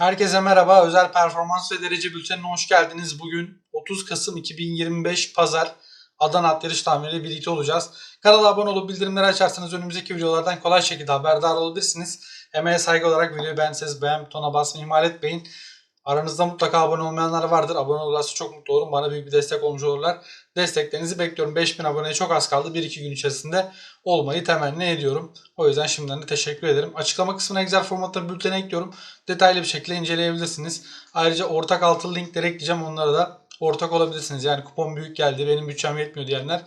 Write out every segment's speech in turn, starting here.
Herkese merhaba. Özel performans ve derece bültenine hoş geldiniz. Bugün 30 Kasım 2025 Pazar Adana At Yarış tahminiyle birlikte olacağız. Kanala abone olup bildirimleri açarsanız önümüzdeki videolardan kolay şekilde haberdar olabilirsiniz. Emeğe saygı olarak videoyu beğenseniz beğen butonuna basmayı ihmal etmeyin. Aranızda mutlaka abone olmayanlar vardır. Abone olurlarsa çok mutlu olurum. Bana büyük bir destek olmuş olurlar. Desteklerinizi bekliyorum. 5000 aboneye çok az kaldı. 1-2 gün içerisinde olmayı temenni ediyorum. O yüzden şimdiden de teşekkür ederim. Açıklama kısmına Excel formatında bültene ekliyorum. Detaylı bir şekilde inceleyebilirsiniz. Ayrıca ortak altılı linkleri ekleyeceğim. Onlara da ortak olabilirsiniz. Yani kupon büyük geldi, benim bütçem yetmiyor diyenler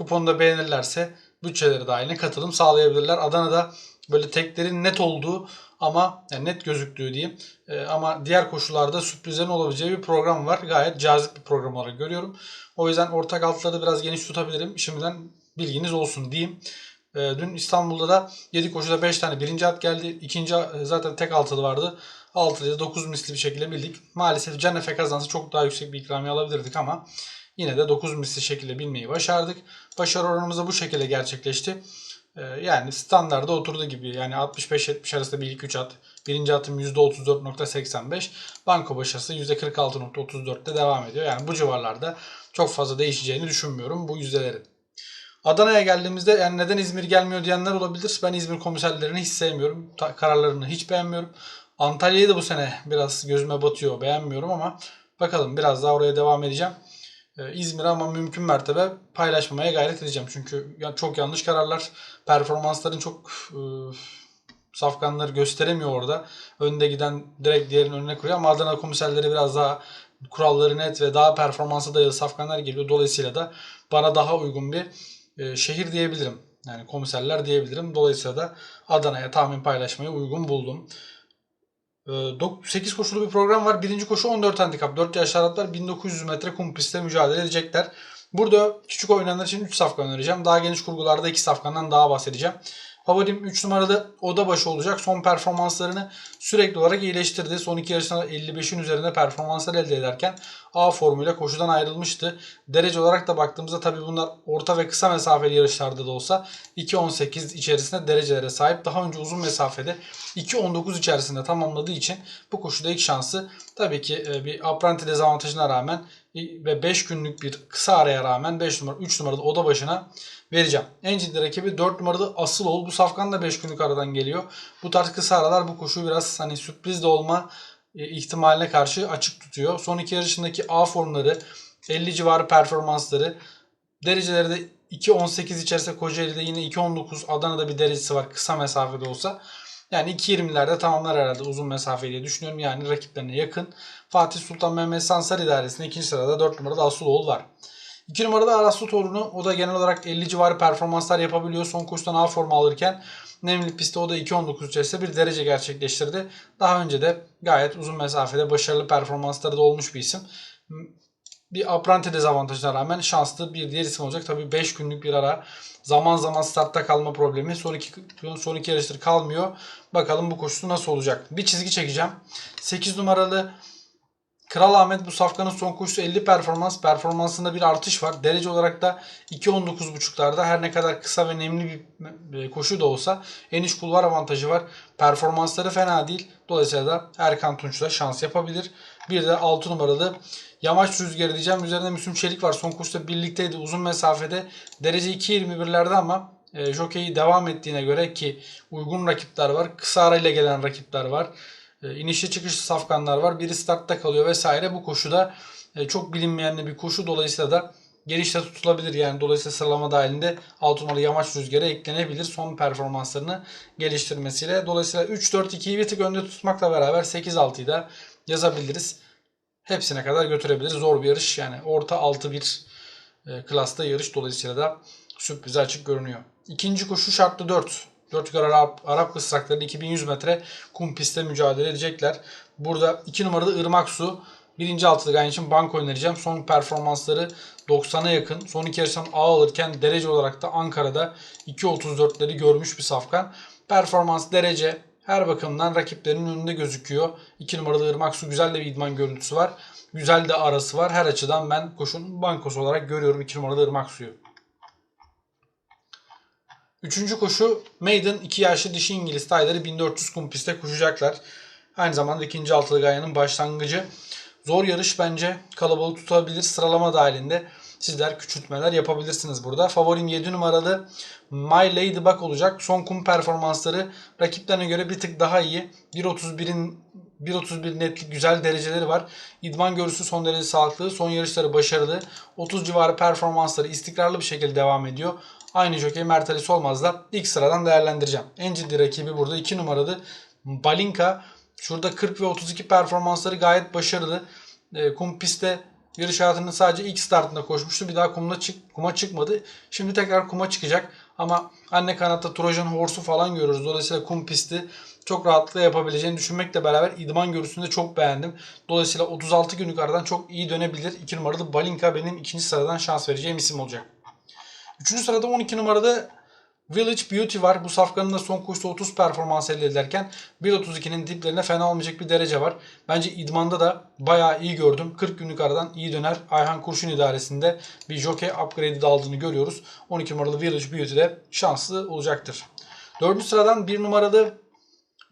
kuponu da beğenirlerse bütçeleri dahiline katılım sağlayabilirler. Adana'da böyle teklerin net olduğu ama yani net gözüktüğü diyeyim. Ee, ama diğer koşullarda sürprizlerin olabileceği bir program var. Gayet cazip bir program olarak görüyorum. O yüzden ortak altları biraz geniş tutabilirim. Şimdiden bilginiz olsun diyeyim. Ee, dün İstanbul'da da 7 koşuda 5 tane birinci at geldi. İkinci e, zaten tek altılı vardı. 6'da 9 misli bir şekilde bildik. Maalesef Can Efe kazansa çok daha yüksek bir ikramiye alabilirdik ama yine de 9 misli şekilde bilmeyi başardık. Başarı oranımız da bu şekilde gerçekleşti. Ee, yani standarda oturduğu gibi yani 65-70 arasında bir ilk 3 at. Birinci atım %34.85. Banko başarısı %46.34'te devam ediyor. Yani bu civarlarda çok fazla değişeceğini düşünmüyorum bu yüzdelerin. Adana'ya geldiğimizde yani neden İzmir gelmiyor diyenler olabilir. Ben İzmir komiserlerini hiç sevmiyorum. Ta- kararlarını hiç beğenmiyorum. Antalya'yı da bu sene biraz gözüme batıyor. Beğenmiyorum ama bakalım biraz daha oraya devam edeceğim. Ee, İzmir'e ama mümkün mertebe paylaşmamaya gayret edeceğim. Çünkü çok yanlış kararlar, performansların çok e, safkanları gösteremiyor orada. Önde giden direkt diğerinin önüne kuruyor ama Adana komiserleri biraz daha kuralları net ve daha performansa dayalı safkanlar geliyor. Dolayısıyla da bana daha uygun bir e, şehir diyebilirim. Yani komiserler diyebilirim. Dolayısıyla da Adana'ya tahmin paylaşmayı uygun buldum. 8 koşulu bir program var. Birinci koşu 14 handikap. 4 yaşlı Araplar 1900 metre kum pistte mücadele edecekler. Burada küçük oynayanlar için 3 safkan önereceğim. Daha geniş kurgularda 2 safkandan daha bahsedeceğim. Favorim 3 numaralı oda başı olacak. Son performanslarını sürekli olarak iyileştirdi. Son iki yarışında 55'in üzerinde performanslar elde ederken A formuyla koşudan ayrılmıştı. Derece olarak da baktığımızda tabii bunlar orta ve kısa mesafeli yarışlarda da olsa 2.18 içerisinde derecelere sahip. Daha önce uzun mesafede 2.19 içerisinde tamamladığı için bu koşuda ilk şansı tabii ki e, bir apranti dezavantajına rağmen ve 5 günlük bir kısa araya rağmen 5 numara 3 numaralı oda başına vereceğim. En ciddi rakibi 4 numaralı asıl ol. Bu safkan da 5 günlük aradan geliyor. Bu tarz kısa aralar bu koşuyu biraz hani sürpriz de olma ihtimaline karşı açık tutuyor. Son iki yarışındaki A formları 50 civarı performansları dereceleri de 2.18 içerisinde Kocaeli'de yine 2.19 Adana'da bir derecesi var kısa mesafede olsa. Yani 2.20'lerde tamamlar herhalde uzun mesafe diye düşünüyorum. Yani rakiplerine yakın. Fatih Sultan Mehmet Sansar idaresinde ikinci sırada 4 numarada Asuloğlu var. 2 numarada Araslı Torunu o da genel olarak 50 civarı performanslar yapabiliyor. Son koşudan A forma alırken Nemli pistte o da 2.19 içerisinde bir derece gerçekleştirdi. Daha önce de gayet uzun mesafede başarılı performansları da olmuş bir isim. Bir apranti dezavantajına rağmen şanslı bir diğer isim olacak. Tabii 5 günlük bir ara zaman zaman startta kalma problemi. Son iki, son iki yarıştır kalmıyor. Bakalım bu koşusu nasıl olacak. Bir çizgi çekeceğim. 8 numaralı Kral Ahmet bu safkanın son koşusu 50 performans. Performansında bir artış var. Derece olarak da 2.19.5'larda her ne kadar kısa ve nemli bir koşu da olsa eniş kulvar avantajı var. Performansları fena değil. Dolayısıyla da Erkan Tunç şans yapabilir. Bir de 6 numaralı Yamaç rüzgarı diyeceğim. Üzerinde Müslüm Çelik var. Son koşuda birlikteydi uzun mesafede. Derece 2.21'lerde ama e, jockey devam ettiğine göre ki uygun rakipler var. Kısa arayla gelen rakipler var. E, inişli çıkışlı safkanlar var. Biri startta kalıyor vesaire. Bu koşuda e, çok bilinmeyen bir koşu. Dolayısıyla da genişte tutulabilir. Yani dolayısıyla sıralama dahilinde 6 numaralı yamaç rüzgarı eklenebilir. Son performanslarını geliştirmesiyle. Dolayısıyla 3-4-2'yi bir tık önde tutmakla beraber 8-6'yı da yazabiliriz. Hepsine kadar götürebiliriz. Zor bir yarış. Yani orta 6-1 e, klasta yarış. Dolayısıyla da sürprize açık görünüyor. İkinci koşu şartlı 4. 4 yukarı Arap, Arap kısrakları 2100 metre kum pistte mücadele edecekler. Burada 2 numaralı Irmak Su. Birinci altılı ganyan için banko önereceğim. Son performansları 90'a yakın. Son iki yarıştan A alırken derece olarak da Ankara'da 2.34'leri görmüş bir safkan. Performans derece her bakımdan rakiplerinin önünde gözüküyor. 2 numaralı Irmak Su güzel de bir idman görüntüsü var. Güzel de arası var. Her açıdan ben koşunun bankosu olarak görüyorum 2 numaralı Irmak Su'yu. Üçüncü koşu Maiden 2 yaşlı dişi İngiliz tayları 1400 kum pistte koşacaklar. Aynı zamanda ikinci altılı ganyanın başlangıcı. Zor yarış bence kalabalık tutabilir. Sıralama dahilinde sizler küçültmeler yapabilirsiniz burada. Favorim 7 numaralı My Ladybug olacak. Son kum performansları rakiplerine göre bir tık daha iyi. 1.31'in 1.31 netlik güzel dereceleri var. İdman görüsü son derece sağlıklı. Son yarışları başarılı. 30 civarı performansları istikrarlı bir şekilde devam ediyor. Aynı jockey Mert Ali Solmaz'la ilk sıradan değerlendireceğim. En ciddi rakibi burada 2 numaralı Balinka. Şurada 40 ve 32 performansları gayet başarılı. E, kum pistte yarış hayatının sadece ilk startında koşmuştu. Bir daha kumda çık, kuma çıkmadı. Şimdi tekrar kuma çıkacak. Ama anne kanatta Trojan Horse'u falan görüyoruz. Dolayısıyla kum pisti çok rahatlıkla yapabileceğini düşünmekle beraber idman görüntüsünü de çok beğendim. Dolayısıyla 36 günlük aradan çok iyi dönebilir. 2 numaralı Balinka benim ikinci sıradan şans vereceğim isim olacak. Üçüncü sırada 12 numarada Village Beauty var. Bu safkanın da son koşuda 30 performans elde ederken 1.32'nin diplerine fena olmayacak bir derece var. Bence idmanda da bayağı iyi gördüm. 40 günlük aradan iyi döner. Ayhan Kurşun idaresinde bir jockey upgrade'i de aldığını görüyoruz. 12 numaralı Village Beauty de şanslı olacaktır. Dördüncü sıradan 1 numaralı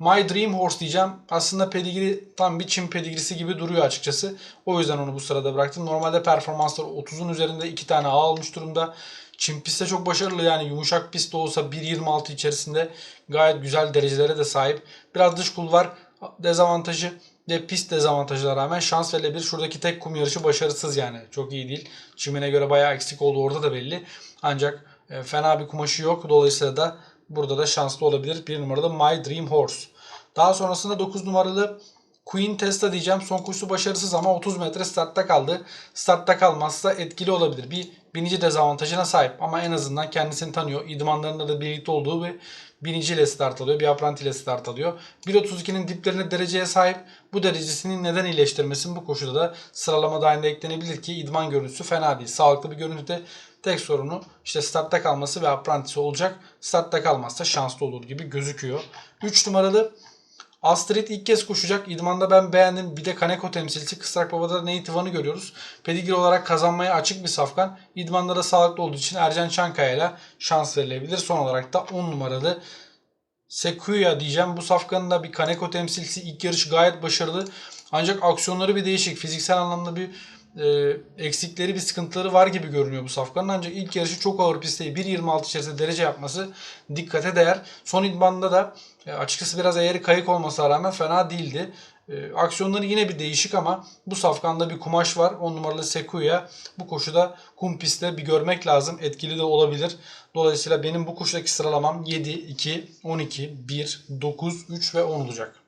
My Dream Horse diyeceğim. Aslında pedigri tam bir Çin pedigrisi gibi duruyor açıkçası. O yüzden onu bu sırada bıraktım. Normalde performansları 30'un üzerinde 2 tane A almış durumda. Çin pistte çok başarılı yani yumuşak pist olsa 1.26 içerisinde gayet güzel derecelere de sahip. Biraz dış kulvar dezavantajı ve pist dezavantajına rağmen şans verilebilir. Şuradaki tek kum yarışı başarısız yani. Çok iyi değil. Çimine göre bayağı eksik olduğu orada da belli. Ancak e, fena bir kumaşı yok. Dolayısıyla da burada da şanslı olabilir. Bir numaralı My Dream Horse. Daha sonrasında 9 numaralı Queen Testa diyeceğim. Son koşusu başarısız ama 30 metre startta kaldı. Startta kalmazsa etkili olabilir. Bir binici dezavantajına sahip ama en azından kendisini tanıyor. İdmanlarında da birlikte olduğu ve biniciyle start alıyor. Bir apprenti ile start alıyor. 1.32'nin diplerine dereceye sahip. Bu derecesini neden iyileştirmesin? Bu koşuda da sıralama dahilinde eklenebilir ki idman görüntüsü fena değil. Sağlıklı bir görüntüde tek sorunu işte startta kalması ve aprentisi olacak. Startta kalmazsa şanslı olur gibi gözüküyor. 3 numaralı Astrid ilk kez koşacak. İdman'da ben beğendim. Bir de Kaneko temsilcisi Kısrak Baba'da Native'ını görüyoruz. Pedigri olarak kazanmaya açık bir safkan. İdman'da da sağlıklı olduğu için Ercan Çankaya ile şans verilebilir. Son olarak da 10 numaralı Sekuya diyeceğim. Bu safkanın da bir Kaneko temsilcisi ilk yarış gayet başarılı. Ancak aksiyonları bir değişik. Fiziksel anlamda bir e, eksikleri bir sıkıntıları var gibi görünüyor bu safkanın. Ancak ilk yarışı çok ağır pistte 1.26 içerisinde derece yapması dikkate değer. Son idmanda da e, açıkçası biraz eğri kayık olmasına rağmen fena değildi. E, aksiyonları yine bir değişik ama bu safkanda bir kumaş var. 10 numaralı Sekuya. Bu koşuda kum pistte bir görmek lazım. Etkili de olabilir. Dolayısıyla benim bu koşudaki sıralamam 7, 2, 12, 1, 9, 3 ve 10 olacak.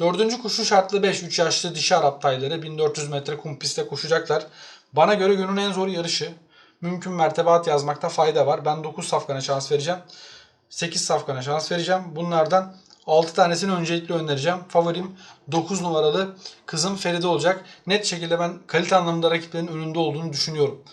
Dördüncü koşu şartlı 5. 3 yaşlı dişi Arap tayları 1400 metre kum pistte koşacaklar. Bana göre günün en zor yarışı. Mümkün mertebat yazmakta fayda var. Ben 9 safkana şans vereceğim. 8 safkana şans vereceğim. Bunlardan 6 tanesini öncelikle önereceğim. Favorim 9 numaralı kızım Feride olacak. Net şekilde ben kalite anlamında rakiplerin önünde olduğunu düşünüyorum.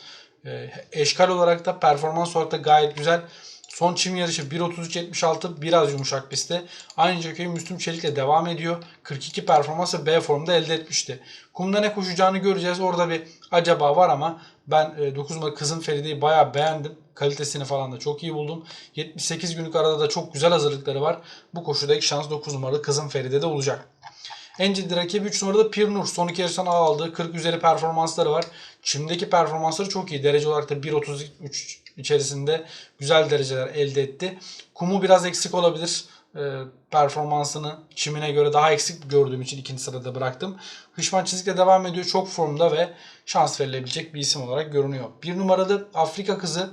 Ee, eşkal olarak da performans olarak da gayet güzel. Son çim yarışı 1.33.76 biraz yumuşak pistte. Aynı jockey Müslüm Çelik'le devam ediyor. 42 performansı B formda elde etmişti. Kumda ne koşacağını göreceğiz. Orada bir acaba var ama ben 9 numara kızım Feride'yi bayağı beğendim. Kalitesini falan da çok iyi buldum. 78 günlük arada da çok güzel hazırlıkları var. Bu koşuda ilk şans 9 numaralı kızım Feride'de olacak. En ciddi rakibi 3 numarada Pirnur. Son iki yarıştan A aldı. 40 üzeri performansları var. Çim'deki performansları çok iyi. Derece olarak da 1.33 içerisinde güzel dereceler elde etti. Kumu biraz eksik olabilir. E, performansını çimine göre daha eksik gördüğüm için ikinci sırada bıraktım. Hışman çizikle devam ediyor. Çok formda ve şans verilebilecek bir isim olarak görünüyor. Bir numaralı Afrika kızı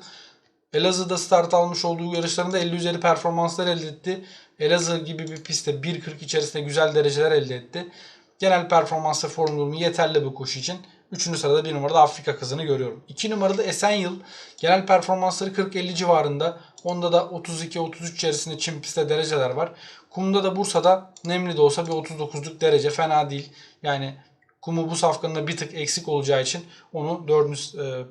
Elazığ'da start almış olduğu yarışlarında 50 üzeri performanslar elde etti. Elazığ gibi bir pistte 1.40 içerisinde güzel dereceler elde etti. Genel performans ve form durumu yeterli bu koşu için. 3. sırada 1 numarada Afrika kızını görüyorum. 2 numarada Esenyıl. Genel performansları 40-50 civarında. Onda da 32-33 içerisinde çim pistte dereceler var. Kumda da Bursa'da nemli de olsa bir 39'luk derece fena değil. Yani kumu bu safkanında bir tık eksik olacağı için onu 4. E,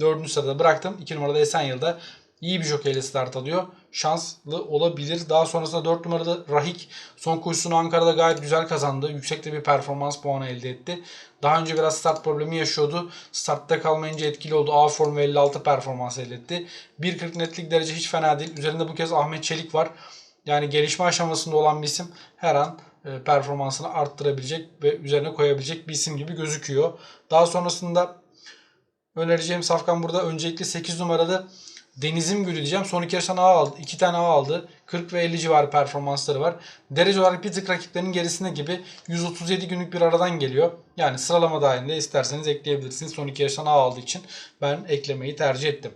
4. sırada bıraktım. 2 numarada Esenyıl'da iyi bir jokeyle start alıyor. Şanslı olabilir. Daha sonrasında 4 numarada Rahik son koşusunu Ankara'da gayet güzel kazandı. Yüksekte bir performans puanı elde etti. Daha önce biraz start problemi yaşıyordu. Startta kalmayınca etkili oldu. A form ve 56 performans elde etti. 1.40 netlik derece hiç fena değil. Üzerinde bu kez Ahmet Çelik var. Yani gelişme aşamasında olan bir isim her an e, performansını arttırabilecek ve üzerine koyabilecek bir isim gibi gözüküyor. Daha sonrasında önereceğim safkan burada öncelikle 8 numaralı Denizim Gülü diyeceğim. Son iki yarıştan A aldı. 2 tane A aldı. 40 ve 50 civarı performansları var. Derece olarak bir tık rakiplerinin gerisinde gibi 137 günlük bir aradan geliyor. Yani sıralama dahilinde isterseniz ekleyebilirsiniz. Son iki yarıştan A aldığı için ben eklemeyi tercih ettim.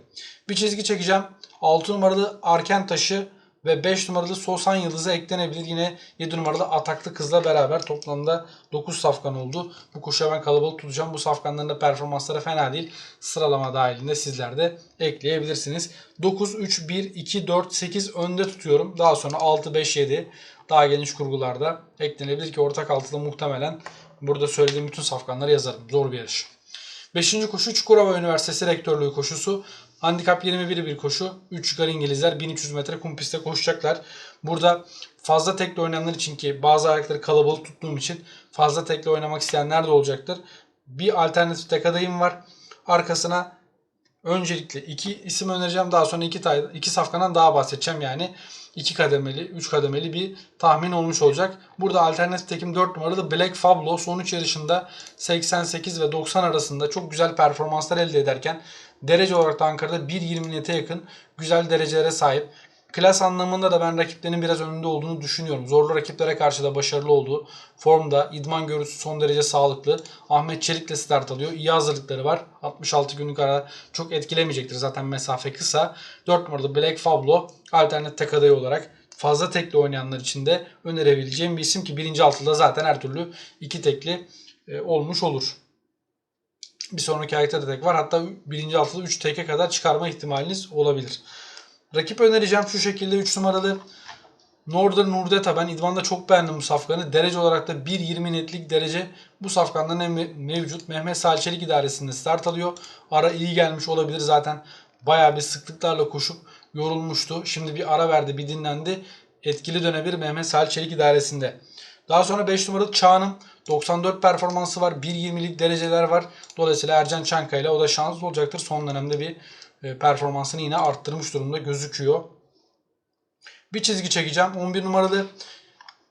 Bir çizgi çekeceğim. 6 numaralı Arken Taşı ve 5 numaralı Sosan Yıldızı eklenebilir. Yine 7 numaralı Ataklı Kız'la beraber toplamda 9 safkan oldu. Bu koşuya ben kalabalık tutacağım. Bu safkanların da performansları fena değil. Sıralama dahilinde sizler de ekleyebilirsiniz. 9, 3, 1, 2, 4, 8 önde tutuyorum. Daha sonra 6, 5, 7 daha geniş kurgularda eklenebilir ki ortak altıda muhtemelen burada söylediğim bütün safkanları yazarım. Zor bir yarış. Beşinci koşu Çukurova Üniversitesi Rektörlüğü koşusu. Handikap 21 bir koşu. 3 gar İngilizler 1300 metre kum pistte koşacaklar. Burada fazla tekli oynayanlar için ki bazı ayakları kalabalık tuttuğum için fazla tekli oynamak isteyenler de olacaktır. Bir alternatif tek adayım var. Arkasına öncelikle iki isim önereceğim. Daha sonra iki, tay, iki safkandan daha bahsedeceğim. Yani iki kademeli, üç kademeli bir tahmin olmuş olacak. Burada alternatif tekim 4 numaralı Black Fablo son 3 yarışında 88 ve 90 arasında çok güzel performanslar elde ederken derece olarak da Ankara'da 1.20 nete yakın güzel derecelere sahip. Klas anlamında da ben rakiplerinin biraz önünde olduğunu düşünüyorum. Zorlu rakiplere karşı da başarılı olduğu formda. idman görüntüsü son derece sağlıklı. Ahmet Çelik'le start alıyor. İyi hazırlıkları var. 66 günlük ara çok etkilemeyecektir zaten mesafe kısa. 4 numaralı Black Fablo alternatif tek adayı olarak fazla tekli oynayanlar için de önerebileceğim bir isim ki birinci altıda zaten her türlü iki tekli e, olmuş olur. Bir sonraki ayakta da tek var. Hatta birinci altıda 3 teke kadar çıkarma ihtimaliniz olabilir. Rakip önereceğim şu şekilde 3 numaralı Northern Nurdeta. Ben idmanda çok beğendim bu safkanı. Derece olarak da 1.20 netlik derece bu safkandan hem mevcut. Mehmet Salçelik idaresinde start alıyor. Ara iyi gelmiş olabilir zaten. Bayağı bir sıklıklarla koşup yorulmuştu. Şimdi bir ara verdi bir dinlendi. Etkili dönebilir Mehmet Salçelik idaresinde. Daha sonra 5 numaralı Çağan'ın 94 performansı var. 1.20'lik dereceler var. Dolayısıyla Ercan Çankaya ile o da şanslı olacaktır. Son dönemde bir e, performansını yine arttırmış durumda gözüküyor. Bir çizgi çekeceğim. 11 numaralı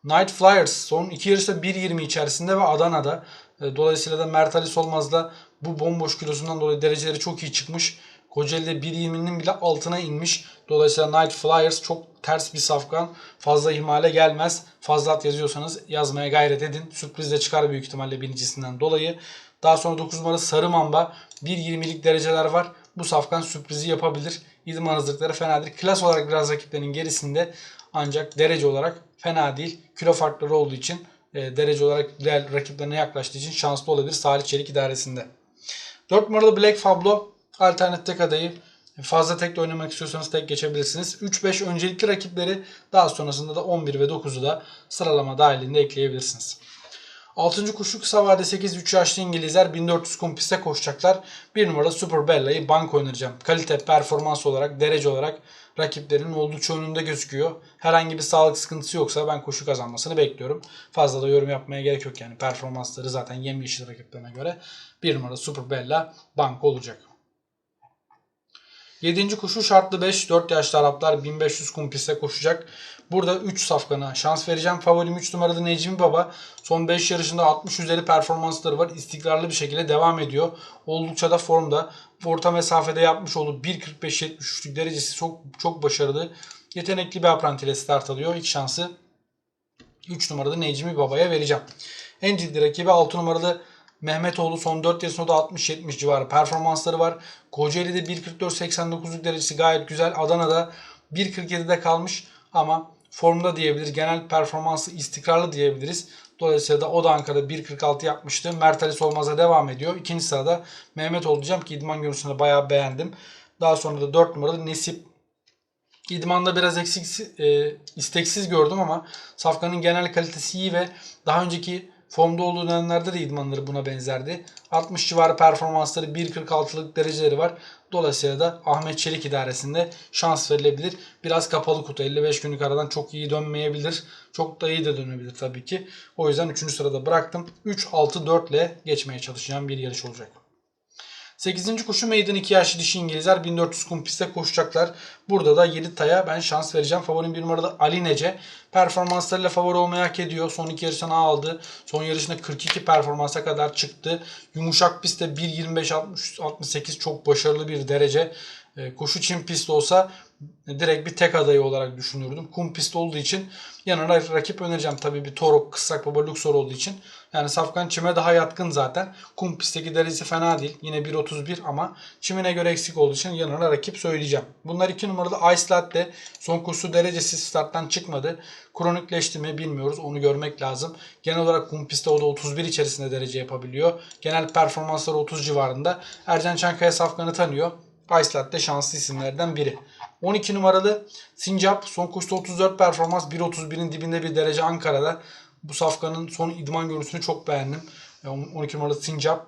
Night Flyers son iki yarışta 1.20 içerisinde ve Adana'da. E, dolayısıyla da Mert Ali Solmaz da bu bomboş kilosundan dolayı dereceleri çok iyi çıkmış. Kocaeli'de 1.20'nin bile altına inmiş. Dolayısıyla Night Flyers çok ters bir safkan. Fazla ihmale gelmez. Fazla at yazıyorsanız yazmaya gayret edin. Sürpriz de çıkar büyük ihtimalle birincisinden dolayı. Daha sonra 9 numara Sarı Mamba. 1.20'lik dereceler var. Bu safkan sürprizi yapabilir. İdman hazırlıkları fena değil. Klas olarak biraz rakiplerinin gerisinde ancak derece olarak fena değil. Kilo farkları olduğu için e, derece olarak diğer rakiplerine yaklaştığı için şanslı olabilir Salih Çelik idaresinde. 4 numaralı Black Fablo alternatif tek adayı. Fazla tek de oynamak istiyorsanız tek geçebilirsiniz. 3-5 öncelikli rakipleri daha sonrasında da 11 ve 9'u da sıralama dahilinde ekleyebilirsiniz. 6. koşu kısa vade 8-3 yaşlı İngilizler 1400 kum piste koşacaklar. 1 numara Super Bella'yı bank oynayacağım. Kalite, performans olarak, derece olarak rakiplerinin oldukça önünde gözüküyor. Herhangi bir sağlık sıkıntısı yoksa ben koşu kazanmasını bekliyorum. Fazla da yorum yapmaya gerek yok yani. Performansları zaten yemyeşil rakiplerine göre. 1 numara Super Bella bank olacak. 7. koşu şartlı 5. 4 yaşlı Araplar 1500 kum pistte koşacak. Burada 3 safkana şans vereceğim. Favorim 3 numaralı Necmi Baba. Son 5 yarışında 60 üzeri performansları var. İstikrarlı bir şekilde devam ediyor. Oldukça da formda. Orta mesafede yapmış olduğu 1.45-73'lük derecesi çok çok başarılı. Yetenekli bir aprantiyle start alıyor. İlk şansı 3 numaralı Necmi Baba'ya vereceğim. En ciddi rakibi 6 numaralı Mehmetoğlu son 4 yarışında da 60-70 civarı performansları var. Kocaeli'de 1.44-89'luk derecesi gayet güzel. Adana'da 1.47'de kalmış ama formda diyebilir. Genel performansı istikrarlı diyebiliriz. Dolayısıyla da o da Ankara'da 1.46 yapmıştı. Mert Ali Solmaz'a devam ediyor. İkinci sırada Mehmet olacağım ki idman görüntüsünü bayağı beğendim. Daha sonra da 4 numaralı Nesip İdmanda biraz eksik, e, isteksiz gördüm ama Safkan'ın genel kalitesi iyi ve daha önceki formda olduğu dönemlerde de idmanları buna benzerdi. 60 civarı performansları 1.46'lık dereceleri var. Dolayısıyla da Ahmet Çelik idaresinde şans verilebilir. Biraz kapalı kutu 55 günlük aradan çok iyi dönmeyebilir. Çok da iyi de dönebilir tabii ki. O yüzden 3. sırada bıraktım. 3-6-4 ile geçmeye çalışacağım bir yarış olacak. 8. koşu Maiden 2 yaşlı dişi İngilizler 1400 kum pistte koşacaklar. Burada da 7 taya ben şans vereceğim. Favorim bir numaralı Ali Nece. Performanslarıyla favori olmayı hak ediyor. Son iki yarıştan A aldı. Son yarışında 42 performansa kadar çıktı. Yumuşak pistte 1.25-68 çok başarılı bir derece. E, Koşu çim pist olsa direkt bir tek adayı olarak düşünürdüm. Kum pist olduğu için yanına rakip önereceğim. Tabii bir Torok, Kısrak Baba, Luxor olduğu için. Yani Safkan çime daha yatkın zaten. Kum pistteki derecesi fena değil. Yine 1.31 ama çimine göre eksik olduğu için yanına rakip söyleyeceğim. Bunlar 2 numaralı Ice Latte. Son koşu derecesi starttan çıkmadı. Kronikleşti mi bilmiyoruz. Onu görmek lazım. Genel olarak kum pistte o da 31 içerisinde derece yapabiliyor. Genel performansları 30 civarında. Ercan Çankaya Safkan'ı tanıyor. Ice Latte şanslı isimlerden biri. 12 numaralı Sincap son koşuda 34 performans 1.31'in dibinde bir derece Ankara'da. Bu safkanın son idman görüntüsünü çok beğendim. E, 12 numaralı Sincap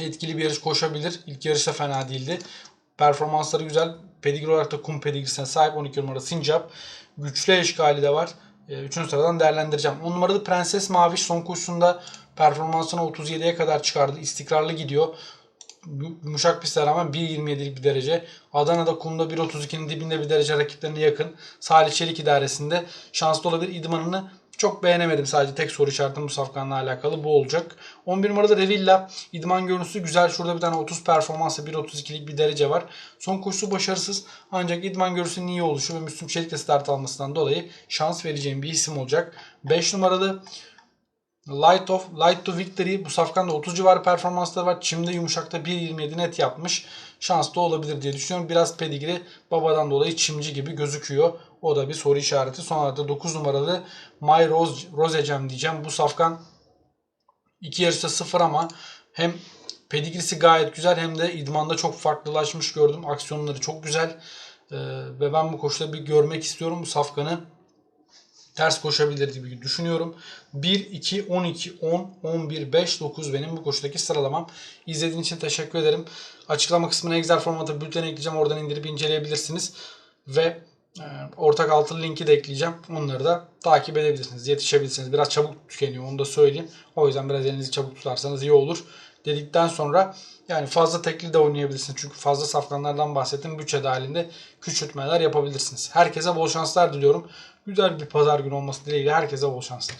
etkili bir yarış koşabilir. İlk yarışta fena değildi. Performansları güzel. Pedigri olarak da kum pedigrisine sahip 12 numaralı Sincap. Güçlü eşkali de var. 3. sıradan değerlendireceğim. 10 numaralı Prenses Maviş son koşusunda performansını 37'ye kadar çıkardı. İstikrarlı gidiyor yumuşak piste rağmen 1.27'lik bir derece. Adana'da kumda 1.32'nin dibinde bir derece rakiplerine yakın. Salih Çelik idaresinde şanslı olabilir. İdmanını çok beğenemedim. Sadece tek soru işaretim bu safkanla alakalı bu olacak. 11 numarada Revilla. İdman görüntüsü güzel. Şurada bir tane 30 performansla 1.32'lik bir derece var. Son koşusu başarısız. Ancak idman görüntüsünün iyi oluşu ve Müslüm Çelik'le start almasından dolayı şans vereceğim bir isim olacak. 5 numaralı Light of Light to Victory bu safkanda 30 civarı performansları var. Çimde yumuşakta 1.27 net yapmış. Şanslı olabilir diye düşünüyorum. Biraz pedigri babadan dolayı çimci gibi gözüküyor. O da bir soru işareti. Sonra da 9 numaralı My Rose, Rosecem diyeceğim. Bu safkan iki yarışta sıfır ama hem pedigrisi gayet güzel hem de idmanda çok farklılaşmış gördüm. Aksiyonları çok güzel. Ee, ve ben bu koşuda bir görmek istiyorum bu safkanı ters koşabilir gibi düşünüyorum. 1, 2, 12, 10, 11, 5, 9 benim bu koşudaki sıralamam. İzlediğiniz için teşekkür ederim. Açıklama kısmına Excel formatı bülten ekleyeceğim. Oradan indirip inceleyebilirsiniz. Ve e, ortak altılı linki de ekleyeceğim. Onları da takip edebilirsiniz. Yetişebilirsiniz. Biraz çabuk tükeniyor onu da söyleyeyim. O yüzden biraz elinizi çabuk tutarsanız iyi olur. Dedikten sonra yani fazla tekli de oynayabilirsiniz. Çünkü fazla safkanlardan bahsettim. Bütçe dahilinde küçültmeler yapabilirsiniz. Herkese bol şanslar diliyorum. Güzel bir pazar günü olması dileğiyle herkese bol şanslar.